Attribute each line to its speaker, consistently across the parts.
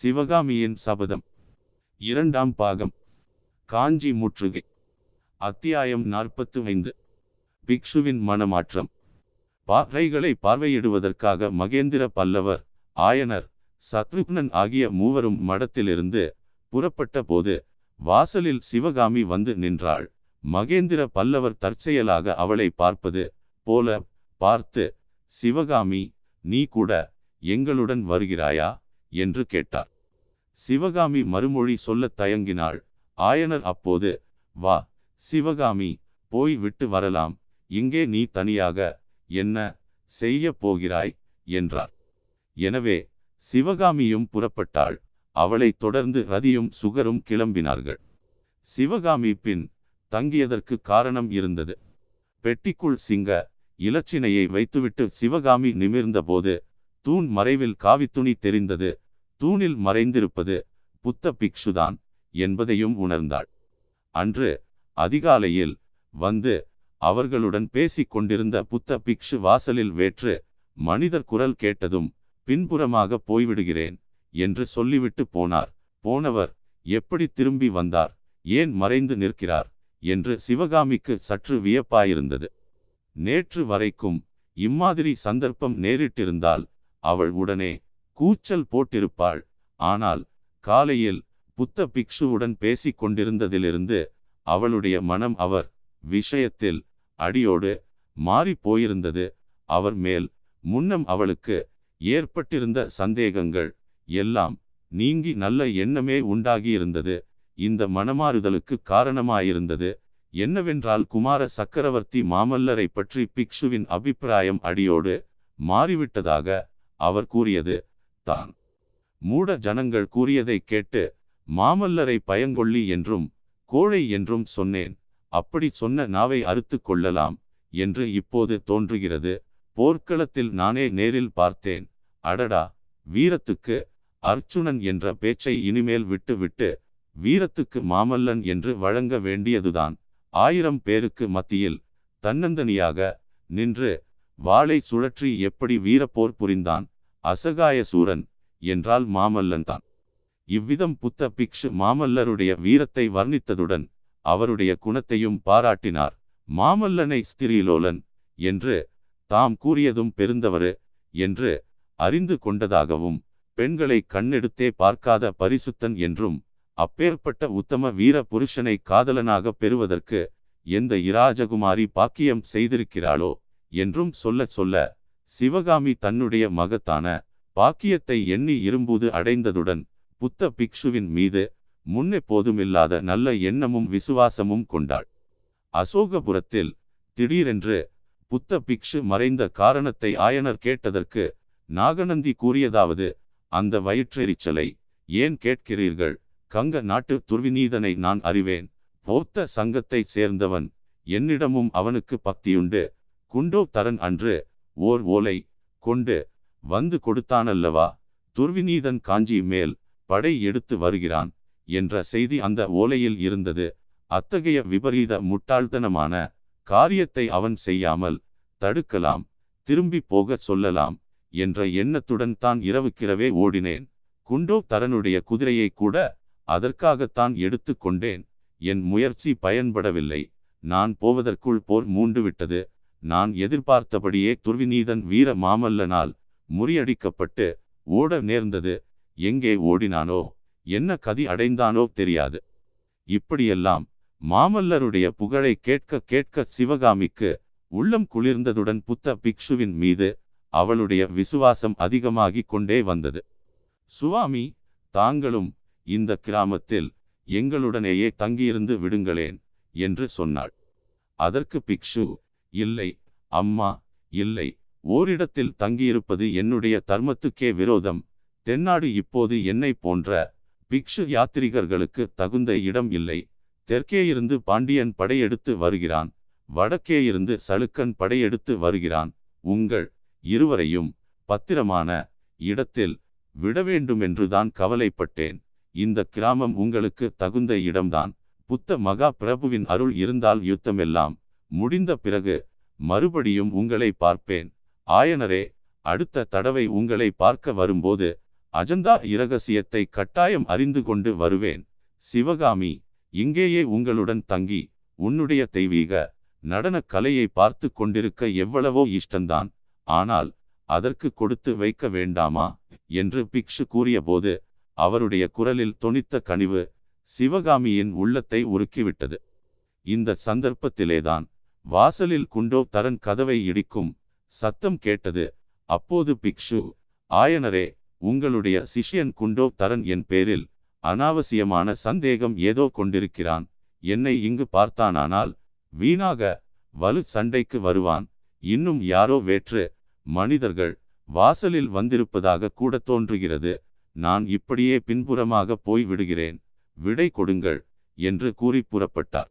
Speaker 1: சிவகாமியின் சபதம். இரண்டாம் பாகம். காஞ்சி முற்றுகை. அத்தியாயம் நாற்பத்து ஐந்து பிக்ஷுவின் மனமாற்றம். பாறைகளை பார்வையிடுவதற்காக மகேந்திர பல்லவர் ஆயனர் சத்ருக்னன் ஆகிய மூவரும் மடத்திலிருந்து புறப்பட்ட போது வாசலில் சிவகாமி வந்து நின்றாள். மகேந்திர பல்லவர் தற்செயலாக அவளை பார்ப்பது போல பார்த்து சிவகாமி நீ கூட எங்களுடன் வருகிறாயா? என்று கேட்டார். சிவகாமி மறுமொழி சொல்லத் தயங்கினாள். ஆயனர் அப்போது வா. சிவகாமி போய் விட்டு வரலாம். இங்கே நீ தனியாக என்ன செய்ய போகிறாய்? என்றார். எனவே சிவகாமியும் புறப்பட்டாள். அவளைத் தொடர்ந்து ரதியும் சுகரும் கிளம்பினார்கள். சிவகாமி பின் தங்கியதற்கு காரணம் இருந்தது. பெட்டிக்குள் சிங்க இலச்சினையை வைத்துவிட்டு சிவகாமி நிமிர்ந்தபோது தூண் மறைவில் காவித்துணி தெரிந்தது. தூணில் மறைந்திருப்பது புத்த பிக்ஷுதான் என்பதையும் உணர்ந்தாள். அன்று அதிகாலையில் வந்து அவர்களுடன் பேசிக் கொண்டிருந்த புத்த பிக்ஷு வாசலில் வேற்று மனிதர் குரல் கேட்டதும் பின்புறமாக போய்விடுகிறேன் என்று சொல்லிவிட்டு போனார். போனவர் எப்படி திரும்பி வந்தார்? ஏன் மறைந்து நிற்கிறார்? என்று சிவகாமிக்கு சற்று வியப்பாயிருந்தது. நேற்று வரைக்கும் இம்மாதிரி சந்தர்ப்பம் நேரிட்டிருந்தால் அவள் உடனே கூச்சல் போட்டிருப்பாள். ஆனால் காலையில் புத்த பிக்ஷுவுடன் பேசிக் கொண்டிருந்ததிலிருந்து அவளுடைய மனம் அவர் விஷயத்தில் அடியோடு மாறி போயிருந்தது. அவர் மேல் முன்னம் அவளுக்கு ஏற்பட்டிருந்த சந்தேகங்கள் எல்லாம் நீங்கி நல்ல எண்ணமே உண்டாகியிருந்தது. இந்த மனமாறுதலுக்கு காரணமாயிருந்தது என்னவென்றால் குமார சக்கரவர்த்தி மாமல்லரை பற்றி பிக்ஷுவின் அபிப்பிராயம் அடியோடு மாறிவிட்டதாக அவர் கூறியது. தான். மூட ஜனங்கள் கூறியதை கேட்டு மாமல்லரை பயங்கொள்ளி என்றும் கோழை என்றும் சொன்னேன். அப்படி சொன்ன நாவை அறுத்து கொள்ளலாம் என்று இப்போது தோன்றுகிறது. போர்க்களத்தில் நானே நேரில் பார்த்தேன். அடடா! வீரத்துக்கு அர்ச்சுனன் என்ற பேச்சை இனிமேல் விட்டுவிட்டு வீரத்துக்கு மாமல்லன் என்று வழங்க வேண்டியதுதான். ஆயிரம் பேருக்கு மத்தியில் தன்னந்தனியாக நின்று வாளை சுழற்றி எப்படி வீரப்போர் புரிந்தான்? அசகாய சூரன் என்றால் மாமல்லன் தான் இவ்விதம் புத்த பிக்ஷு மாமல்லருடைய வீரத்தை வர்ணித்ததுடன் அவருடைய குணத்தையும் பாராட்டினார். மாமல்லனை ஸ்திரீலோலன் என்று தாம் கூறியதும் பெருந்தவரு என்று அறிந்து கொண்டதாகவும் பெண்களை கண்ணெடுத்தே பார்க்காத பரிசுத்தன் என்றும் அப்பேற்பட்ட உத்தம வீர புருஷனை காதலனாக பெறுவதற்கு எந்த இராஜகுமாரி பாக்கியம் செய்திருக்கிறாளோ என்றும் சொல்ல சொல்ல சிவகாமி தன்னுடைய மகத்தான பாக்கியத்தை எண்ணி இரும்புது அடைந்ததுடன் புத்த பிக்ஷுவின் மீது முன்னெப்போதுமில்லாத நல்ல எண்ணமும் விசுவாசமும் கொண்டாள். அசோகபுரத்தில் திடீரென்று புத்த பிக்ஷு மறைந்த காரணத்தை ஆயனர் கேட்டதற்கு நாகநந்தி கூறியதாவது அந்த வயிற்றெரிச்சலை ஏன் கேட்கிறீர்கள்? கங்க நாட்டு துர்விநீதனை நான் அறிவேன். பௌத்த சங்கத்தைச் சேர்ந்தவன் என்னிடமும் அவனுக்கு பக்தியுண்டு. குண்டோ தரன் அன்று ஓர் ஓலை கொண்டு வந்து கொடுத்தானல்லவா? துர்விநீதன் காஞ்சி மேல் படை எடுத்து வருகிறான் என்ற செய்தி அந்த ஓலையில் இருந்தது. அத்தகைய விபரீத முட்டாள்தனமான காரியத்தை அவன் செய்யாமல் தடுக்கலாம் திரும்பி போகச் சொல்லலாம் என்ற எண்ணத்துடன் தான் இரவுக்கிரவே ஓடினேன். குண்டோ தரனுடைய குதிரையை கூட அதற்காகத்தான் எடுத்து கொண்டேன். என் முயற்சி பயன்படவில்லை. நான் போவதற்குள் போர் மூண்டு விட்டது நான் எதிர்பார்த்தபடியே துர்விநீதன் வீர மாமல்லனால் முறியடிக்கப்பட்டு ஓட நேர்ந்தது. எங்கே ஓடினானோ என்ன கதி அடைந்தானோ தெரியாது. இப்படியெல்லாம் மாமல்லருடைய புகழை கேட்க கேட்க சிவகாமிக்கு உள்ளம் குளிர்ந்ததுடன் புத்த பிக்ஷுவின் மீது அவளுடைய விசுவாசம் அதிகமாகிக் கொண்டே வந்தது. சுவாமி தாங்களும் இந்த கிராமத்தில் எங்களுடனேயே தங்கியிருந்து விடுங்களேன் என்று சொன்னாள். அதற்கு பிக்ஷு இல்லை அம்மா இல்லை. ஓரிடத்தில் தங்கியிருப்பது என்னுடைய தர்மத்துக்கே விரோதம். தென்னாடு இப்போது என்னை போன்ற பிக்ஷு யாத்திரிகர்களுக்கு தகுந்த இடம் இல்லை. தெற்கே இருந்து பாண்டியன் படையெடுத்து வருகிறான். வடக்கே இருந்து சளுக்கன் படையெடுத்து வருகிறான். உங்கள் இருவரையும் பத்திரமான இடத்தில் விட வேண்டுமென்றுதான் கவலைப்பட்டேன். இந்த கிராமம் உங்களுக்கு தகுந்த இடம்தான். புத்த மகா பிரபுவின் அருள் இருந்தால் யுத்தமெல்லாம் முடிந்த பிறகு மறுபடியும் உங்களை பார்ப்பேன். ஆயனரே அடுத்த தடவை உங்களை பார்க்க வரும்போது அஜந்தா இரகசியத்தை கட்டாயம் அறிந்து கொண்டு வருவேன். சிவகாமி இங்கேயே உங்களுடன் தங்கி உன்னுடைய தெய்வீக நடனக் கலையை பார்த்து கொண்டிருக்க எவ்வளவோ இஷ்டந்தான். ஆனால் அதற்கு கொடுத்து வைக்க வேண்டாமா? என்று பிக்ஷு கூறியபோது அவருடைய குரலில் தொனித்த கனிவு சிவகாமியின் உள்ளத்தை உருக்கிவிட்டது. இந்த சந்தர்ப்பத்திலேதான் வாசலில் குண்டோ தரன் கதவை இடிக்கும் சத்தம் கேட்டது. அப்போது பிக்ஷு ஆயனரே உங்களுடைய சிஷ்யன் குண்டோ தரன் என் பேரில் அனாவசியமான சந்தேகம் ஏதோ கொண்டிருக்கிறான். என்னை இங்கு பார்த்தானானால் வீணாக வலு சண்டைக்கு வருவான். இன்னும் யாரோ வேற்று மனிதர்கள் வாசலில் வந்திருப்பதாக கூட தோன்றுகிறது. நான் இப்படியே பின்புறமாக போய் விடுகிறேன் விடை கொடுங்கள் என்று கூறி புறப்பட்டார்.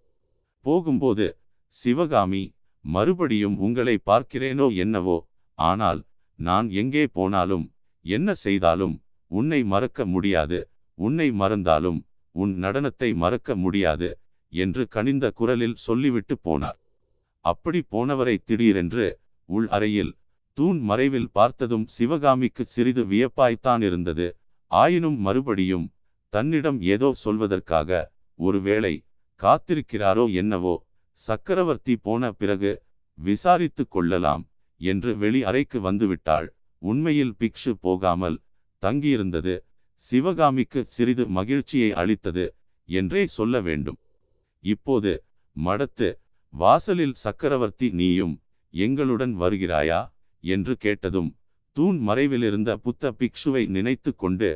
Speaker 1: போகும்போது சிவகாமி மறுபடியும் உங்களை பார்க்கிறேனோ என்னவோ? ஆனால் நான் எங்கே போனாலும் என்ன செய்தாலும் உன்னை மறக்க முடியாது. உன்னை மறந்தாலும் உன் நடனத்தை மறக்க முடியாது என்று கனிந்த குரலில் சொல்லிவிட்டு போனார். அப்படி போனவரை திடீரென்று உள் அறையில் தூண் மறைவில் பார்த்ததும் சிவகாமிக்கு சிறிது வியப்பாய்த்தான் இருந்தது. ஆயினும் மறுபடியும் தன்னிடம் ஏதோ சொல்வதற்காக ஒருவேளை காத்திருக்கிறாரோ என்னவோ? சக்கரவர்த்தி போன பிறகு விசாரித்து கொள்ளலாம் என்று வெளி அறைக்கு வந்துவிட்டாள். உண்மையில் பிக்ஷு போகாமல் தங்கியிருந்தது. சிவகாமிக்கு சிறிது மகிழ்ச்சியை அளித்தது என்றே சொல்ல வேண்டும். இப்போது மடத்து வாசலில் சக்கரவர்த்தி நீயும் எங்களுடன் வருகிறாயா? என்று கேட்டதும் தூண் மறைவிலிருந்த புத்த பிக்ஷுவை நினைத்து கொண்டு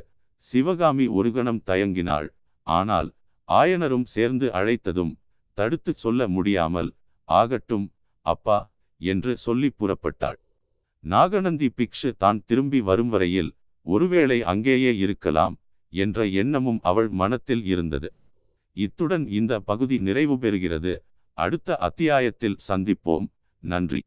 Speaker 1: சிவகாமி ஒரு கணம் தயங்கினாள். ஆனால் ஆயனரும் சேர்ந்து அழைத்ததும் தடுத்து சொல்ல முடியாமல் ஆகட்டும் அப்பா என்று சொல்லி புறப்பட்டாள். நாகநந்தி பிக்ஷு தான் திரும்பி வரும் வரையில் ஒருவேளை அங்கேயே இருக்கலாம் என்ற எண்ணமும் அவள் மனத்தில் இருந்தது. இத்துடன் இந்த பகுதி நிறைவு பெறுகிறது அடுத்த அத்தியாயத்தில் சந்திப்போம். நன்றி.